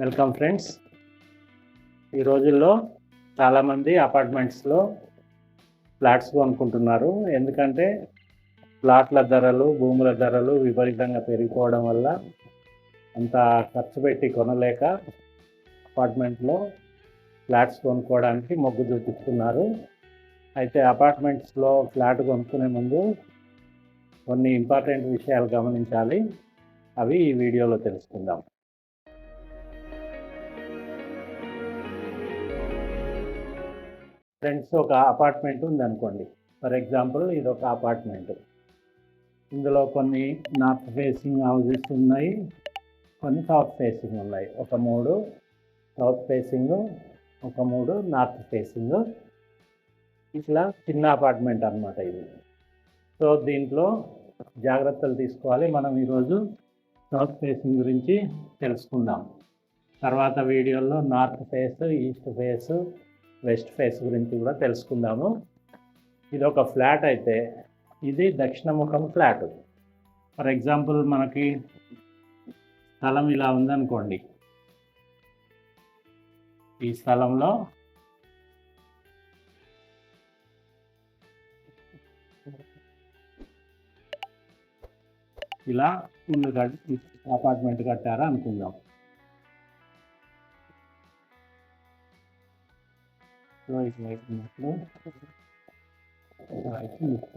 Welcome friends. ఈ రోజుల్లో చాలామంది అపార్ట్మెంట్స్లో ఫ్లాట్స్ కొనుక్కుంటున్నారు. ఎందుకంటే ప్లాట్ల ధరలు భూముల ధరలు విపరీతంగా పెరిగిపోవడం వల్ల అంత ఖర్చు పెట్టి కొనలేక అపార్ట్మెంట్లో ఫ్లాట్స్ కొనుక్కోవడానికి మొగ్గు చూపిస్తున్నారు. అయితే అపార్ట్మెంట్స్లో ఫ్లాట్ కొనుక్కునే ముందు కొన్ని ఇంపార్టెంట్ విషయాలు గమనించాలి. అవి ఈ వీడియోలో తెలుసుకుందాం. ఫ్రెండ్స్ ఒక అపార్ట్మెంట్ ఉందనుకోండి. ఫర్ ఎగ్జాంపుల్ ఇది ఒక అపార్ట్మెంట్. ఇందులో కొన్ని నార్త్ ఫేసింగ్ హౌజెస్ ఉన్నాయి. కొన్ని సౌత్ ఫేసింగ్ ఉన్నాయి. ఒక మూడు సౌత్ ఫేసింగ్ ఒక మూడు నార్త్ ఫేసింగ్. ఇట్లా చిన్న అపార్ట్మెంట్ అన్నమాట ఇది. సో దీంట్లో జాగ్రత్తలు తీసుకోవాలి. మనం ఈరోజు సౌత్ ఫేసింగ్ గురించి తెలుసుకుందాం. తర్వాత వీడియోలో north face east face west face గురించి కూడా తెలుసుకుందాము. ఇది ఒక ఫ్లాట్ అయితే ఇది దక్షిణముఖం ఫ్లాట్. ఫర్ ఎగ్జాంపుల్ మనకి స్థలం ఇలా ఉందనుకోండి. ఈ స్థలంలో ఇలా ఇల్లు అపార్ట్మెంట్ కట్టారా అనుకుందాం ఇట్లా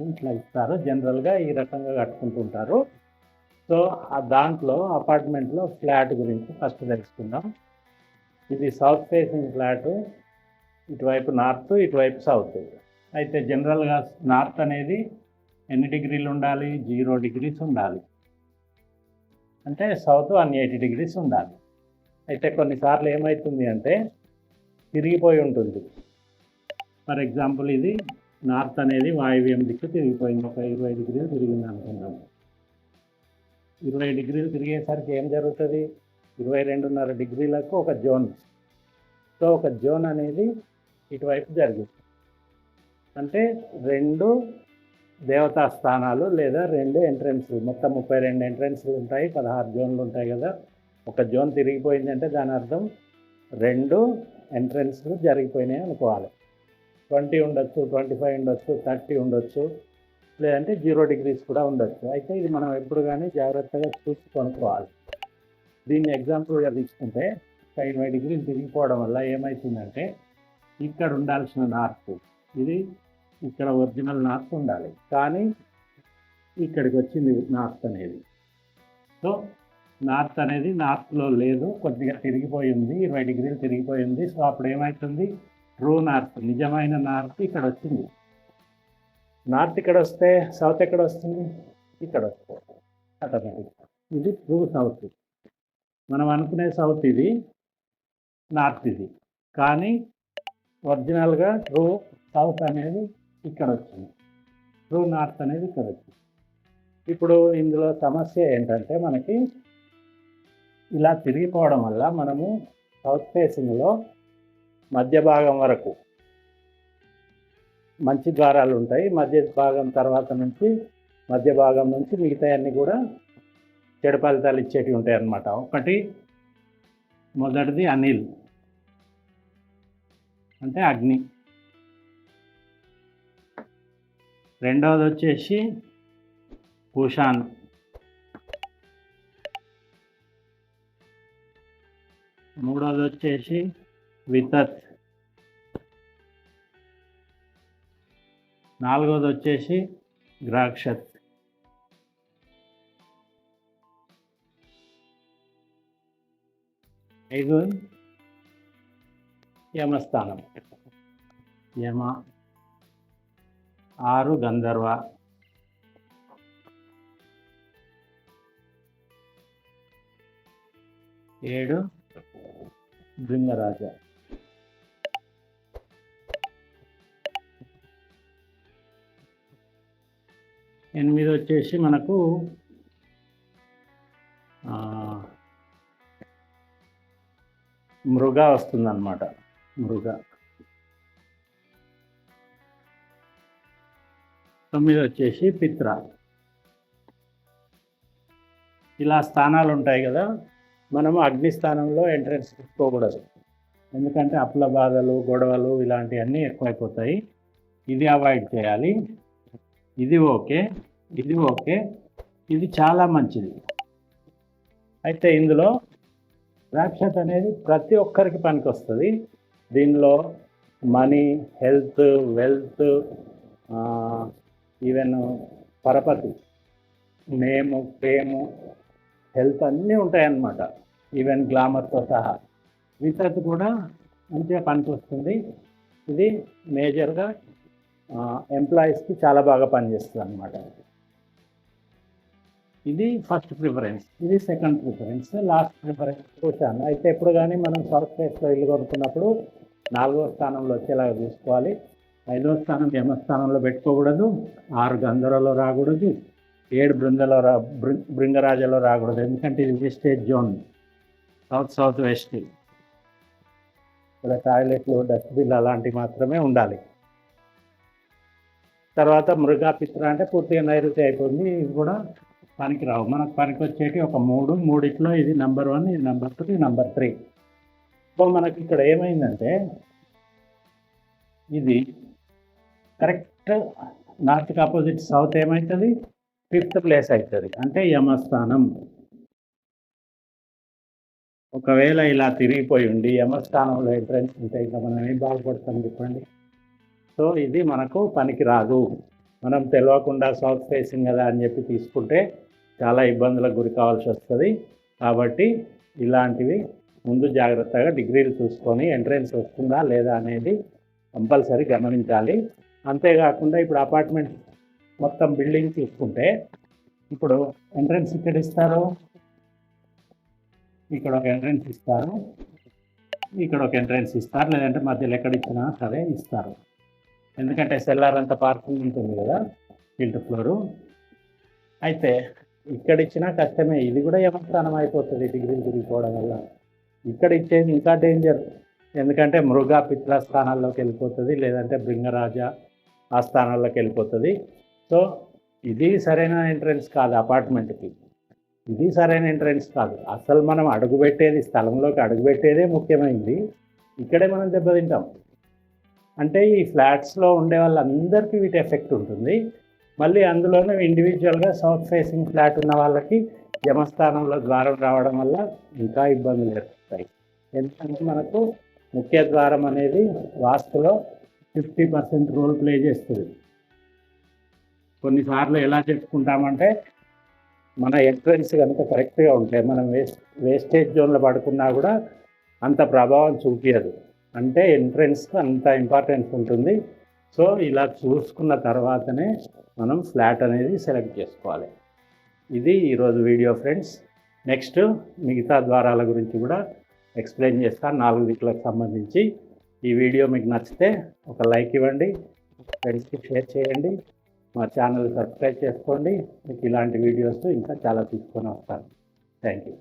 ఇట్లా ఇస్తారు. జనరల్గా ఈ రకంగా కట్టుకుంటుంటారు. సో ఆ దాంట్లో అపార్ట్మెంట్లో ఫ్లాట్ గురించి ఫస్ట్ తెలుసుకుందాం. ఇది సౌత్ ఫేసింగ్ ఫ్లాట్ ఇటువైపు నార్త్ ఇటువైపు సౌత్. అయితే జనరల్గా నార్త్ అనేది ఎన్ని డిగ్రీలు ఉండాలి? జీరో డిగ్రీస్ ఉండాలి. అంటే సౌత్ వన్ ఎయిటీ డిగ్రీస్ ఉండాలి. అయితే కొన్నిసార్లు ఏమవుతుంది అంటే తిరిగిపోయి ఉంటుంది. ఫర్ ఎగ్జాంపుల్ ఇది నార్త్ అనేది వాయువ్యం దిక్కు తిరిగిపోయింది. ఒక ఇరవై డిగ్రీలు తిరిగింది అనుకుందాం. ఇరవై డిగ్రీలు తిరిగేసరికి ఏం జరుగుతుంది? ఇరవై రెండున్నర డిగ్రీలకు ఒక జోన్. సో ఒక జోన్ అనేది ఇటువైపు జరిగింది. అంటే రెండు దేవతా స్థానాలు లేదా రెండు ఎంట్రన్స్లు మొత్తం ముప్పై రెండు ఎంట్రన్స్లు ఉంటాయి పదహారు జోన్లు ఉంటాయి కదా. ఒక జోన్ తిరిగిపోయింది అంటే దాని అర్థం రెండు ఎంట్రన్స్లు జరిగిపోయినాయి అనుకోవాలి. ట్వంటీ ఉండొచ్చు ట్వంటీ ఫైవ్ ఉండొచ్చు థర్టీ ఉండొచ్చు లేదంటే జీరో డిగ్రీస్ కూడా ఉండొచ్చు. అయితే ఇది మనం ఎప్పుడు కానీ జాగ్రత్తగా చూసి కొనుక్కోవాలి. దీన్ని ఎగ్జాంపుల్గా తీసుకుంటే ఇరవై డిగ్రీలు తిరిగిపోవడం వల్ల ఏమవుతుందంటే ఇక్కడ ఉండాల్సిన నార్త్ ఇది ఇక్కడ ఒరిజినల్ నార్త్ ఉండాలి. కానీ ఇక్కడికి వచ్చింది నార్త్ అనేది. సో నార్త్ అనేది నార్త్లో లేదు కొద్దిగా తిరిగిపోయింది ఇరవై డిగ్రీలు తిరిగిపోయింది. సో అప్పుడు ఏమవుతుంది ట్రూ నార్త్ నిజమైన నార్త్ ఇక్కడ వచ్చింది నార్త్ ఇక్కడ వస్తే సౌత్ ఎక్కడ వస్తుంది ఇక్కడ వస్తుంది ఆటోమేటిక్ ఇది ట్రూ సౌత్ మనం అనుకునే సౌత్ ఇది నార్త్ ఇది. కానీ ఒరిజినల్గా ట్రూ సౌత్ అనేది ఇక్కడ వచ్చింది ట్రూ నార్త్ అనేది ఇక్కడ వచ్చింది ఇప్పుడు ఇందులో సమస్య ఏంటంటే మనకి ఇలా తిరిగిపోవడం వల్ల మనము సౌత్ ఫేసింగ్లో మధ్య భాగం వరకు. మంచి ద్వారాలు ఉంటాయి. మధ్య భాగం తర్వాత నుంచి మధ్య భాగం నుంచి మిగతా అన్నీ కూడా చెడు ఫలితాలు ఇచ్చేటివి ఉంటాయి అన్నమాట ఒకటి మొదటిది అనిల్. అంటే అగ్ని. రెండవది వచ్చేసి కుషాన్ మూడవది వచ్చేసి వితత్ నాలుగోది వచ్చేసి గ్రాక్షత్. ఐదు యమస్థానం. యమ ఆరు గంధర్వ. ఏడు భృంగరాజ ఎనిమిది వచ్చేసి మనకు మృగ వస్తుందన్నమాట. మృగ. తొమ్మిది వచ్చేసి పిత్ర. ఇలా స్థానాలు ఉంటాయి కదా మనము అగ్నిస్థానంలో ఎంట్రన్స్ తీసుకోకూడదు. ఎందుకంటే అప్పుల బాధలు గొడవలు ఇలాంటివన్నీ ఎక్కువైపోతాయి. ఇది అవాయిడ్ చేయాలి. ఇది ఓకే. ఇది ఓకే. ఇది చాలా మంచిది. అయితే ఇందులో రాక్షత్ అనేది ప్రతి ఒక్కరికి పనికి వస్తుంది దీనిలో మనీ హెల్త్ వెల్త్ ఈవెన్ పరపతి నేము ఫేము హెల్త్ అన్నీ ఉంటాయన్నమాట. ఈవెన్ గ్లామర్తో సహా. వితత్ కూడా మంచిగా పనికి వస్తుంది ఇది మేజర్గా ఎంప్లాయీస్కి చాలా బాగా పనిచేస్తుంది అనమాట ఇది ఫస్ట్ ప్రిఫరెన్స్ ఇది సెకండ్ ప్రిఫరెన్స్ లాస్ట్ ప్రిఫరెన్స్ చూశాను అయితే ఎప్పుడు కానీ మనం సౌత్వేస్లో ఇల్లు కొనుక్కున్నప్పుడు నాలుగో స్థానంలో వచ్చేలాగా చూసుకోవాలి. ఐదవ స్థానం యమస్థానంలో పెట్టుకోకూడదు. ఆరు గంధరలో రాకూడదు. ఏడు బృందలో రా బృంగరాజలో రాకూడదు. ఎందుకంటే ఇది wastage zone south south west ఇక్కడ టాయిలెట్లు డస్ట్బిన్ అలాంటివి మాత్రమే ఉండాలి. తర్వాత మృగాపిత్ర అంటే పూర్తిగా నైరుతి అయిపోయింది. ఇది కూడా పనికి రావు. మనకు పనికి వచ్చేటి ఒక మూడు మూడిట్లో ఇది నెంబర్ వన్ ఇది నెంబర్ టూ ఇది నెంబర్ త్రీ సో మనకి ఇక్కడ ఏమైందంటే ఇది కరెక్ట్ నార్త్కి ఆపోజిట్ సౌత్ ఏమవుతుంది ఫిఫ్త్ ప్లేస్ అవుతుంది అంటే యమస్థానం. ఒకవేళ ఇలా తిరిగిపోయి ఉండి యమస్థానంలో ఎంట్రెన్స్ ఉంటే ఇంకా మనం ఏం బాగుపడతాం చెప్పండి? సో ఇది మనకు పనికి రాదు. మనం తెలియకుండా సౌత్ ఫేసింగ్ కదా అని చెప్పి తీసుకుంటే చాలా ఇబ్బందులకు గురి కావాల్సి వస్తుంది. కాబట్టి ఇలాంటివి ముందు జాగ్రత్తగా డిగ్రీలు చూసుకొని ఎంట్రన్స్ వస్తుందా లేదా అనేది కంపల్సరీ గమనించాలి. అంతేకాకుండా ఇప్పుడు అపార్ట్మెంట్ మొత్తం బిల్డింగ్ చూసుకుంటే ఇప్పుడు ఎంట్రన్స్ ఇక్కడ ఇస్తారు? ఇక్కడ ఒక ఎంట్రన్స్ ఇస్తారు. ఇక్కడ ఒక ఎంట్రన్స్ ఇస్తారు. లేదంటే మధ్యలో ఎక్కడ ఇచ్చినా సరే ఇస్తారు. ఎందుకంటే సెల్లార్ అంత పార్కింగ్ ఉంటుంది కదా ఫిల్ట్ ఫ్లోరు. అయితే ఇక్కడ ఇచ్చినా కష్టమే. ఇది కూడా యమస్థానం అయిపోతుంది డిగ్రీలు తిరిగిపోవడం వల్ల. ఇక్కడ ఇచ్చేది ఇంకా డేంజర్ ఎందుకంటే మృగ పిత్ర స్థానాల్లోకి వెళ్ళిపోతుంది లేదంటే బృంగరాజ ఆ స్థానాల్లోకి వెళ్ళిపోతుంది. సో ఇది సరైన ఎంట్రన్స్ కాదు అపార్ట్మెంట్కి ఇది సరైన ఎంట్రన్స్ కాదు. అసలు మనం అడుగుపెట్టేది స్థలంలోకి అడుగుపెట్టేదే ముఖ్యమైనది ఇక్కడే మనం దెబ్బతింటాం. అంటే ఈ ఫ్లాట్స్లో ఉండే వాళ్ళందరికీ వీటి ఎఫెక్ట్ ఉంటుంది. మళ్ళీ అందులోనే ఇండివిజువల్గా సౌత్ ఫేసింగ్ ఫ్లాట్ ఉన్న వాళ్ళకి జమస్థానంలో ద్వారం రావడం వల్ల ఇంకా ఇబ్బందులు ఏర్పడతాయి ఎందుకంటే మనకు ముఖ్య ద్వారం అనేది వాస్తులో ఫిఫ్టీ పర్సెంట్ రోల్ ప్లే చేస్తుంది. కొన్నిసార్లు ఎలా చెప్పుకుంటామంటే మన ఎంట్రన్స్ కనుక కరెక్ట్గా ఉంటే మనం వేస్ట్ వేస్టేజ్ జోన్లో పడుకున్నా కూడా అంత ప్రభావం చూపించదు అంటే ఎంట్రన్స్కి అంత ఇంపార్టెన్స్ ఉంటుంది. సో ఇలా చూసుకున్న తర్వాతనే మనం ఫ్లాట్ అనేది సెలెక్ట్ చేసుకోవాలి. ఇది ఈరోజు వీడియో ఫ్రెండ్స్. నెక్స్ట్ మిగతా ద్వారాల గురించి కూడా ఎక్స్ప్లెయిన్ చేస్తాను నాలుగు దిక్కులకు సంబంధించి ఈ వీడియో మీకు నచ్చితే ఒక లైక్ ఇవ్వండి. ఫ్రెండ్స్కి షేర్ చేయండి. మా ఛానల్ సబ్స్క్రైబ్ చేసుకోండి. మీకు ఇలాంటి వీడియోస్ ఇంకా చాలా తీసుకొని వస్తాను. Thank you.